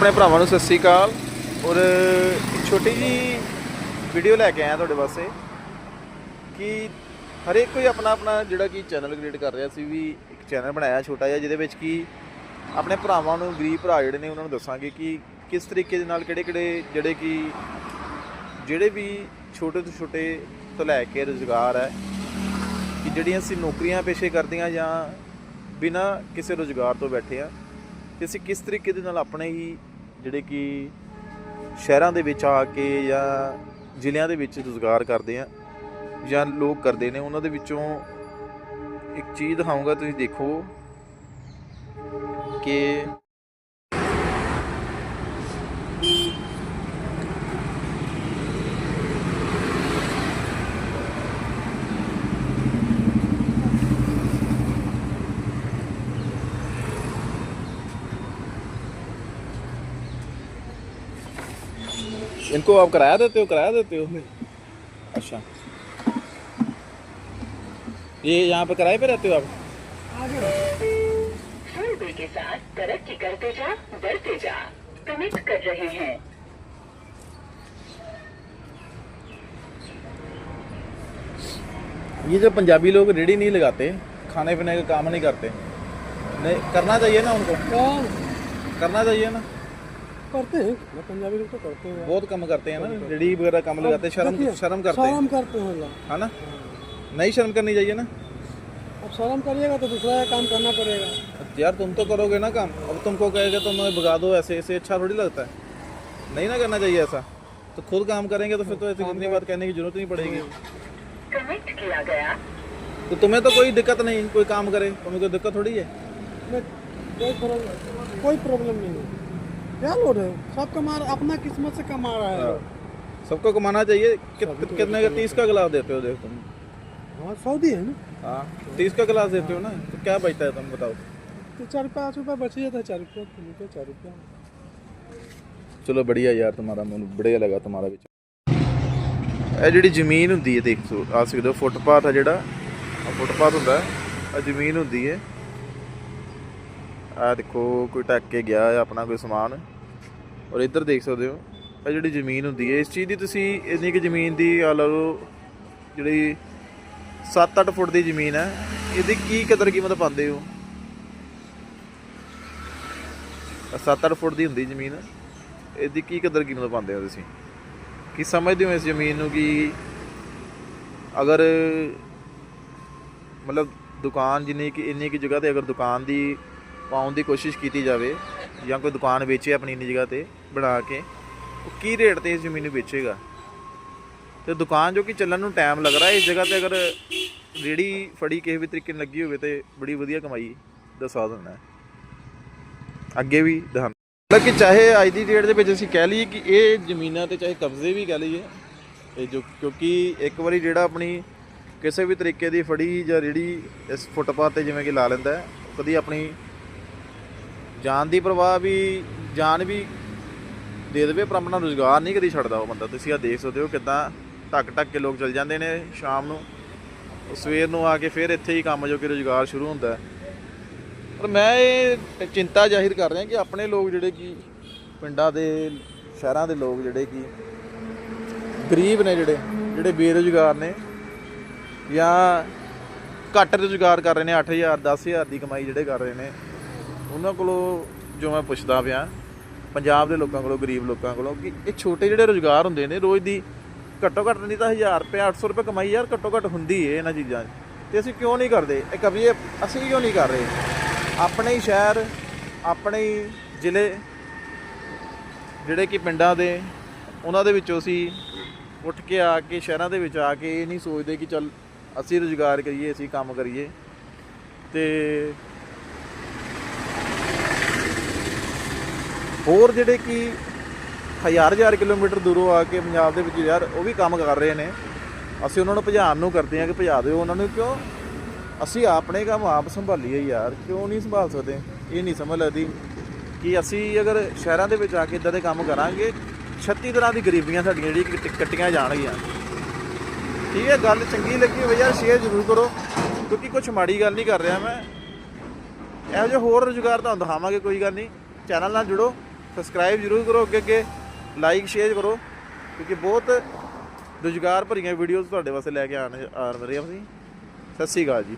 ਆਪਣੇ ਭਰਾਵਾਂ ਨੂੰ ਸਤਿ ਸ੍ਰੀ ਅਕਾਲ। ਔਰ ਛੋਟੀ ਜੀ ਵੀਡੀਓ ਲੈ ਕੇ ਆਇਆ ਤੁਹਾਡੇ ਵਾਸਤੇ ਕਿ ਹਰੇਕ ਕੋਈ ਆਪਣਾ ਆਪਣਾ ਜਿਹੜਾ ਕਿ ਚੈਨਲ ਕ੍ਰੀਏਟ ਕਰ ਰਿਹਾ ਸੀ ਵੀ ਇੱਕ ਚੈਨਲ ਬਣਾਇਆ ਛੋਟਾ ਜਿਹਾ, ਜਿਹਦੇ ਵਿੱਚ ਕਿ ਆਪਣੇ ਭਰਾਵਾਂ ਨੂੰ, ਗਰੀਬ ਭਰਾ ਜਿਹੜੇ ਨੇ, ਉਹਨਾਂ ਨੂੰ ਦੱਸਾਂਗੇ ਕਿ ਕਿਸ ਤਰੀਕੇ ਦੇ ਨਾਲ ਕਿਹੜੇ ਕਿਹੜੇ ਜਿਹੜੇ ਕਿ ਜਿਹੜੇ ਵੀ ਛੋਟੇ ਤੋਂ ਛੋਟੇ ਤੋਂ ਲੈ ਕੇ ਰੁਜ਼ਗਾਰ ਹੈ, ਕਿ ਜਿਹੜੀਆਂ ਅਸੀਂ ਨੌਕਰੀਆਂ ਪੇਸ਼ੇ ਕਰਦੀਆਂ ਜਾਂ ਬਿਨਾ ਕਿਸੇ ਰੁਜ਼ਗਾਰ ਤੋਂ ਬੈਠੇ ਆ ਤੇ ਅਸੀਂ ਕਿਸ ਤਰੀਕੇ ਦੇ ਨਾਲ ਆਪਣੇ ਹੀ ਜਿਹੜੇ ਕਿ ਸ਼ਹਿਰਾਂ ਦੇ ਵਿੱਚ ਆ ਕੇ ਜਾਂ ਜ਼ਿਲ੍ਹਿਆਂ ਦੇ ਵਿੱਚ ਰੁਜ਼ਗਾਰ ਕਰਦੇ ਆ ਜਾਂ ਲੋਕ ਕਰਦੇ ਨੇ, ਉਹਨਾਂ ਦੇ ਵਿੱਚੋਂ ਇੱਕ ਚੀਜ਼ ਦਿਖਾਊਂਗਾ, ਤੁਸੀਂ ਦੇਖੋ ਕਿ इनको आप किराया देते हो किराया देते हो? अच्छा। ये यहाँ पे किराए पे रहते हो आप? हर के साथ तरक्की करते जा बढ़ते जा कनेक्ट कर रहे हैं। ये जो पंजाबी लोग रेडी नहीं लगाते खाने पीने का काम नहीं करते नहीं करना चाहिए ना उनको? करना चाहिए ना? करते हैं। ना पंजाबी लोग तो करते हैं बहुत कम करते हैं ना रेडी वगैरह कम लगाते हैं शर्म शर्म करते हैं। शर्म करते हैं है ना? नहीं शर्म करनी चाहिए ना? अब शर्म करिएगा तो दूसरा काम करना पड़ेगा। यार तुम तो करोगे ना काम। अब तुमको कहेगा तुम भगा दो ऐसे ऐसे अच्छा थोड़ी लगता है। नहीं ना करना चाहिए ऐसा। तो खुद काम करेंगे तो फिर तो ऐसी कितनी बात कहने की ज़रूरत नहीं पड़ेगी। कनेक्ट किया गया। तो तुम्हें तो कोई दिक्कत नहीं कोई काम करे। तुम्हें कोई दिक्कत थोड़ी है? कोई प्रॉब्लम नहीं है। क्या लोड है सब कमा रहा अपना किस्मत से कमा रहा है सबको कमाना चाहिए कित, कितने का तीस का गिलास देते हो देख तुम हाँ सऊदी है ना हाँ तीस का गिलास देते हो ना तो क्या बचता है तुम बताओ तो चार पाँच रुपये बच ही जाता है चार रुपये तीन रुपये चार रुपये ਚਲੋ ਬੜੀਆ ਯਾਰ ਤੁਹਾਡਾ ਮੈਨੂੰ ਬੜੀਆ ਲੱਗਾ ਤੁਹਾਡਾ ਵਿੱਚ ਇਹ ਜਿਹੜੀ ਜ਼ਮੀਨ ਹੁੰਦੀ ਹੈ ਦੇਖੋ ਆ ਸਕਦੇ ਹੋ ਫੁੱਟਪਾਥ ਆ ਜਿਹੜਾ ਆ ਫੁੱਟਪਾਥ ਹੁੰਦਾ ਆ ਜ਼ਮੀਨ ਹੁੰਦੀ ਹੈ ਆ ਦੇਖੋ ਕੋਈ ਟੱਕ ਕੇ ਗਿਆ ਹੈ ਆਪਣਾ ਕੋਈ ਸਮਾਨ ਔਰ ਇੱਧਰ ਦੇਖ ਸਕਦੇ ਹੋ, ਇਹ ਜਿਹੜੀ ਜ਼ਮੀਨ ਹੁੰਦੀ ਹੈ, ਇਸ ਚੀਜ਼ ਦੀ ਤੁਸੀਂ ਇੰਨੀ ਕਿ ਜ਼ਮੀਨ ਦੀ ਆ ਲਓ, ਜਿਹੜੀ 7-8 ਫੁੱਟ ਦੀ ਜ਼ਮੀਨ ਹੈ, ਇਹਦੀ ਕੀ ਕਦਰ ਕੀਮਤ ਪਾਉਂਦੇ ਹੋ? 7-8 ਫੁੱਟ ਦੀ ਹੁੰਦੀ ਜ਼ਮੀਨ, ਇਹਦੀ ਕੀ ਕਦਰ ਕੀਮਤ ਪਾਉਂਦੇ ਹੋ ਤੁਸੀਂ? ਕੀ ਸਮਝਦੇ ਹੋ ਇਸ ਜ਼ਮੀਨ ਨੂੰ ਕਿ ਅਗਰ ਮਤਲਬ ਦੁਕਾਨ ਜਿੰਨੀ ਕਿ, ਇੰਨੀ ਕਿ ਜਗ੍ਹਾ ਤੇ ਅਗਰ ਦੁਕਾਨ ਦੀ ਪਾਉਣ ਦੀ ਕੋਸ਼ਿਸ਼ ਕੀਤੀ ਜਾਵੇ ਜਾਂ ਕੋਈ ਦੁਕਾਨ ਵੇਚੇ ਆਪਣੀ ਇੰਨੀ ਜਗ੍ਹਾ ਤੇ ਬਣਾ ਕੇ, ਉਹ ਕੀ ਰੇਟ ਤੇ ਇਸ ਜ਼ਮੀਨ ਨੂੰ ਵੇਚੇਗਾ? ਤੇ ਦੁਕਾਨ ਜੋ ਕਿ ਚੱਲਣ ਨੂੰ ਟਾਈਮ ਲੱਗ ਰਿਹਾ, ਇਸ ਜਗ੍ਹਾ ਤੇ ਅਗਰ ਰੇੜੀ ਫੜੀ ਕਿਸੇ ਵੀ ਤਰੀਕੇ ਨਾਲ ਲੱਗੀ ਹੋਵੇ ਤੇ ਬੜੀ ਵਧੀਆ ਕਮਾਈ ਦਾ ਸਾਧਨ ਹੈ। ਅੱਗੇ ਵੀ ਦਿਖਾ ਮਤਲਬ ਕਿ ਚਾਹੇ ਅੱਜ ਦੀ ਡੇਟ ਦੇ ਵਿੱਚ ਅਸੀਂ ਕਹਿ ਲਈਏ ਕਿ ਇਹ ਜ਼ਮੀਨਾਂ ਤੇ ਚਾਹੇ ਕਬਜ਼ੇ ਵੀ ਕਹਿ ਲਈਏ ਤੇ ਜੋ ਕਿਉਂਕਿ ਇੱਕ ਵਾਰੀ ਜਿਹੜਾ ਆਪਣੀ ਕਿਸੇ ਵੀ ਤਰੀਕੇ ਦੀ ਫੜੀ ਜਾਂ ਰੇੜੀ ਇਸ ਫੁੱਟਪਾਥ ਤੇ ਜਿਵੇਂ ਕਿ ਲਾ ਲੈਂਦਾ ਕਦੀ ਆਪਣੀ ਜਾਨ ਦੀ ਪਰਵਾਹ ਵੀ, ਜਾਨ ਵੀ ਦੇ ਦੇਵੇ, ਪਰ ਆਪਣਾ ਰੋਜ਼ਗਾਰ ਨਹੀਂ ਕਦੀ ਛੱਡਦਾ ਉਹ ਬੰਦਾ। ਤੁਸੀਂ ਆ ਦੇਖ ਸਕਦੇ ਹੋ ਕਿਦਾਂ ਟੱਕ ਟੱਕ ਕੇ ਲੋਕ ਚਲ ਜਾਂਦੇ ਨੇ ਸ਼ਾਮ ਨੂੰ। ਸਵੇਰ ਨੂੰ ਆ ਕੇ ਫਿਰ ਇੱਥੇ ਹੀ ਕੰਮ ਜੋ ਕਿ ਰੋਜ਼ਗਾਰ ਸ਼ੁਰੂ ਹੁੰਦਾ। ਪਰ ਮੈਂ ਇਹ ਚਿੰਤਾ ਜ਼ਾਹਿਰ ਕਰ ਰਿਹਾ ਕਿ ਆਪਣੇ ਲੋਕ ਜਿਹੜੇ ਕਿ, ਪਿੰਡਾਂ ਦੇ, ਸ਼ਹਿਰਾਂ ਦੇ ਲੋਕ ਜਿਹੜੇ ਕਿ ਗਰੀਬ ਨੇ ਜਿਹੜੇ ਜਿਹੜੇ ਬੇਰੁਜ਼ਗਾਰ ਨੇ ਜਾਂ ਘੱਟ ਰੁਜ਼ਗਾਰ ਕਰ ਰਹੇ ਨੇ 8000 10000 ਦੀ ਕਮਾਈ ਜਿਹੜੇ ਕਰ ਰਹੇ ਨੇ ਉਹਨਾਂ ਕੋਲੋਂ ਜੋ ਮੈਂ ਪੁੱਛਦਾ ਪਿਆ, ਪੰਜਾਬ ਦੇ ਲੋਕਾਂ ਕੋਲੋਂ, ਗਰੀਬ ਲੋਕਾਂ ਕੋਲੋਂ, ਕਿ ਇਹ ਛੋਟੇ ਜਿਹੜੇ ਰੁਜ਼ਗਾਰ ਹੁੰਦੇ ਨੇ, ਰੋਜ਼ ਦੀ ਘੱਟੋ ਘੱਟ ਨਹੀਂ ਤਾਂ 1000 ਰੁਪਏ 800 ਰੁਪਏ ਕਮਾਈ ਯਾਰ, ਘੱਟੋ ਘੱਟ ਹੁੰਦੀ ਏ ਇਹਨਾਂ ਚੀਜ਼ਾਂ 'ਚ। ਤੇ ਅਸੀਂ ਕਿਉਂ ਨਹੀਂ ਕਰਦੇ? ਇਹ ਕभी ਅਸੀਂ ਕਿਉਂ ਨਹੀਂ ਕਰ ਰਹੇ? ਆਪਣੇ ਹੀ ਸ਼ਹਿਰ, ਆਪਣੇ ਹੀ ਜ਼ਿਲ੍ਹੇ, ਜਿਹੜੇ ਕਿ ਪਿੰਡਾਂ ਦੇ, ਉਹਨਾਂ ਦੇ ਵਿੱਚੋਂ ਅਸੀਂ ਉੱਠ ਕੇ ਆ ਕੇ, ਸ਼ਹਿਰਾਂ ਦੇ ਵਿੱਚ ਆ ਕੇ ਇਹ ਨਹੀਂ ਸੋਚਦੇ ਕਿ ਚੱਲ ਅਸੀਂ ਰੁਜ਼ਗਾਰ ਕਰੀਏ, ਅਸੀਂ ਕੰਮ ਕਰੀਏ। ਤੇ ਹੋਰ ਜਿਹੜੇ ਕਿ ਹਜ਼ਾਰ ਹਜ਼ਾਰ ਕਿਲੋਮੀਟਰ ਦੂਰੋਂ ਆ ਕੇ ਪੰਜਾਬ ਦੇ ਵਿੱਚ ਯਾਰ, ਉਹ ਵੀ ਕੰਮ ਕਰ ਰਹੇ ਨੇ। ਅਸੀਂ ਉਹਨਾਂ ਨੂੰ ਭਜਾਉਣ ਨੂੰ ਕਰਦੇ ਹਾਂ ਕਿ ਭਜਾ ਦਿਓ ਉਹਨਾਂ ਨੂੰ, ਕਿਉਂ? ਅਸੀਂ ਆਪਣੇ ਕੰਮ ਆਪ ਸੰਭਾਲੀਏ ਯਾਰ, ਕਿਉਂ ਨਹੀਂ ਸੰਭਾਲ ਸਕਦੇ? ਇਹ ਨਹੀਂ ਸਮਝ ਲੱਗਦੀ ਕਿ ਅਸੀਂ ਅਗਰ ਸ਼ਹਿਰਾਂ ਦੇ ਵਿੱਚ ਆ ਕੇ ਇਦਾਂ ਦੇ ਕੰਮ ਕਰਾਂਗੇ 36 ਤਰ੍ਹਾਂ ਦੀ ਗਰੀਬੀਆਂ ਸਾਡੀਆਂ ਜਿਹੜੀ ਕੱਟੀਆਂ ਜਾਣਗੀਆਂ। ਠੀਕ ਹੈ, ਗੱਲ ਚੰਗੀ ਲੱਗੀ ਹੋਵੇ ਯਾਰ ਸ਼ੇਅਰ ਜ਼ਰੂਰ ਕਰੋ, ਕਿਉਂਕਿ ਕੁਝ ਮਾੜੀ ਗੱਲ ਨਹੀਂ ਕਰ ਰਿਹਾ ਮੈਂ। ਇਹੋ ਜਿਹੇ ਹੋਰ ਰੁਜ਼ਗਾਰ ਤੁਹਾਨੂੰ ਦਿਖਾਵਾਂਗੇ, ਕੋਈ ਗੱਲ ਨਹੀਂ। ਚੈਨਲ ਨਾਲ ਜੁੜੋ। ਸਬਸਕ੍ਰਾਈਬ ਜ਼ਰੂਰ ਕਰੋ, ਅੱਗੇ ਅੱਗੇ ਲਾਈਕ ਸ਼ੇਅਰ ਕਰੋ, ਕਿਉਂਕਿ ਬਹੁਤ ਰੁਜ਼ਗਾਰ ਭਰੀਆਂ ਵੀਡੀਓਜ਼ ਤੁਹਾਡੇ ਵਾਸਤੇ ਲੈ ਕੇ ਆਣ ਆ ਰਹੇ ਹਾਂ ਅਸੀਂ। ਸਤਿ ਸ਼੍ਰੀ ਅਕਾਲ ਜੀ।